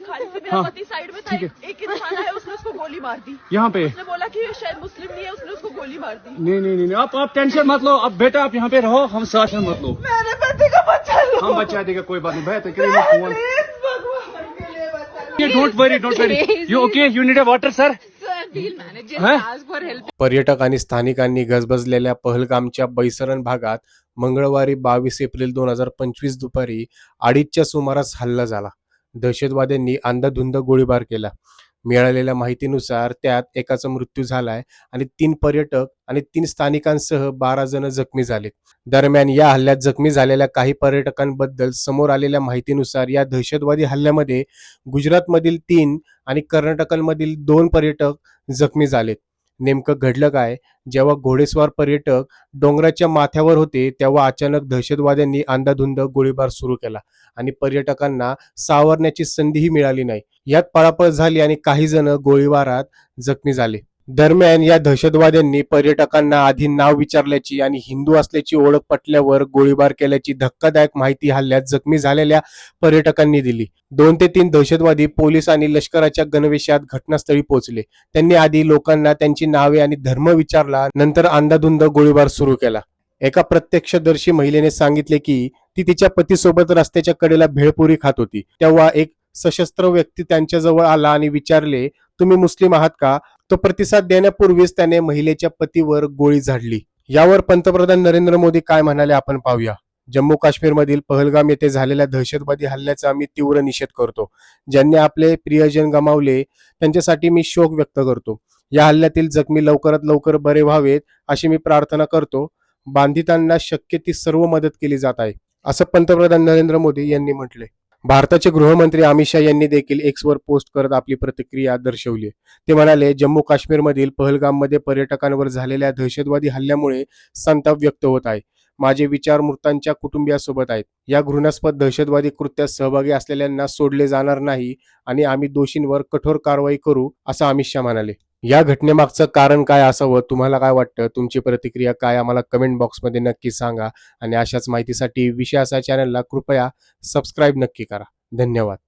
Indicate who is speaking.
Speaker 1: खाली से मेरा
Speaker 2: हाँ,
Speaker 1: पति साइड में था। एक, एक इंसान आया उसने उसको गोली मार दी।
Speaker 2: यहाँ पे।
Speaker 1: उसने बोला कि शायद मुस्लिम नहीं है उसने उसको गोली मार दी।
Speaker 2: नहीं नहीं नहीं आप आप टेंशन मत लो अब बेटा आप यहाँ पे रहो हम साथ में मत लो।
Speaker 1: मेरे पति का बच्चा लो।
Speaker 2: हम बचा देगा कोई बात नहीं don't worry don't worry you okay you need a water sir.
Speaker 3: पर्यटक आणि स्थानिकांनी गजबजलेल्या पहलगामच्या बैसरण भागात मंगळवारी बावीस एप्रिल दोन हजार पंचवीस दुपारी अडीचच्या सुमारास हल्ला झाला. दहशतवाद्यांनी अंधाधुंद गोळीबार केला. मिळालेल्या माहितीनुसार त्यात एकाचा मृत्यू झालाय आणि तीन पर्यटक आणि तीन स्थानिकांसह बारा जण जखमी झालेत. दरम्यान या हल्ल्यात जखमी झालेल्या काही पर्यटकांबद्दल समोर आलेल्या माहितीनुसार या दहशतवादी हल्ल्यामध्ये गुजरातमधील तीन आणि कर्नाटकांमधील दोन पर्यटक जखमी झालेत. नेमकं घडलं काय? जेव्हा घोडेस्वार पर्यटक डोंगराच्या माथ्यावर होते तेव्हा अचानक दहशतवाद्यांनी अंधाधुंद गोळीबार सुरू केला आणि पर्यटकांना सावरण्याची संधीही मिळाली नाही. यात पळापळ झाली आणि काही जण गोळीबारात जखमी झाले. दरम्यान या दहशतवाद्यांनी पर्यटकांना आधी नाव विचारल्याची आणि हिंदू असल्याची ओळख पटल्यावर गोळीबार केल्याची धक्कादायक माहिती हल्ल्यात जखमी झालेल्या पर्यटकांनी दिली. दोन ते तीन दहशतवादी पोलीस आणि लष्कराच्या गणवेशात घटनास्थळी पोहोचले. त्यांनी आधी लोकांना त्यांची नावे आणि धर्म विचारला नंतर अंदाधुंद गोळीबार सुरू केला. एका प्रत्यक्षदर्शी महिलेने सांगितले की ती तिच्या पतीसोबत रस्त्याच्या कडेला भेळपुरी खात होती. तेव्हा एक सशस्त्र व्यक्ती त्यांच्याजवळ आला आणि विचारले तुम्ही मुस्लिम आहात का? तो प्रतिसाद देण्यापूर्वीच त्याने महिलेच्या पतीवर गोळी झाडली. यावर पंतप्रधान नरेंद्र मोदी काय म्हणाले आपण पाहूया. जम्मू काश्मीरमधील पहलगाम येथे झालेल्या दहशतवादी हल्ल्याचा आम्ही तीव्र निषेध करतो. ज्यांनी आपले प्रियजन गमावले त्यांच्यासाठी मी शोक व्यक्त करतो. या हल्ल्यातील जखमी लवकरात लवकर बरे व्हावेत अशी मी प्रार्थना करतो. बांधितांना शक्य ती सर्व मदत केली जात आहे असं पंतप्रधान नरेंद्र मोदी यांनी म्हटले. भारताचे गृहमंत्री अमित शहा यांनी देखील एक्सवर पोस्ट करत आपली प्रतिक्रिया दर्शवली ते म्हणाले जम्मू काश्मीरमधील पहलगाममध्ये पर्यटकांवर झालेल्या दहशतवादी हल्ल्यामुळे संताप व्यक्त होत आहे. माझे विचार मृतांच्या कुटुंबियासोबत आहेत. या घृणास्पद दहशतवादी कृत्यात सहभागी असलेल्यांना सोडले जाणार नाही आणि आम्ही दोषींवर कठोर कारवाई करू असं अमित शहा म्हणाले. या घटनेमागचं कारण काय असावं? तुम्हाला काय वाटतं? तुमची प्रतिक्रिया काय? आम्हाला कमेंट बॉक्समध्ये नक्की सांगा. आणि अशाच माहितीसाठी विषयाचा चॅनलला कृपया सबस्क्राईब नक्की करा. धन्यवाद.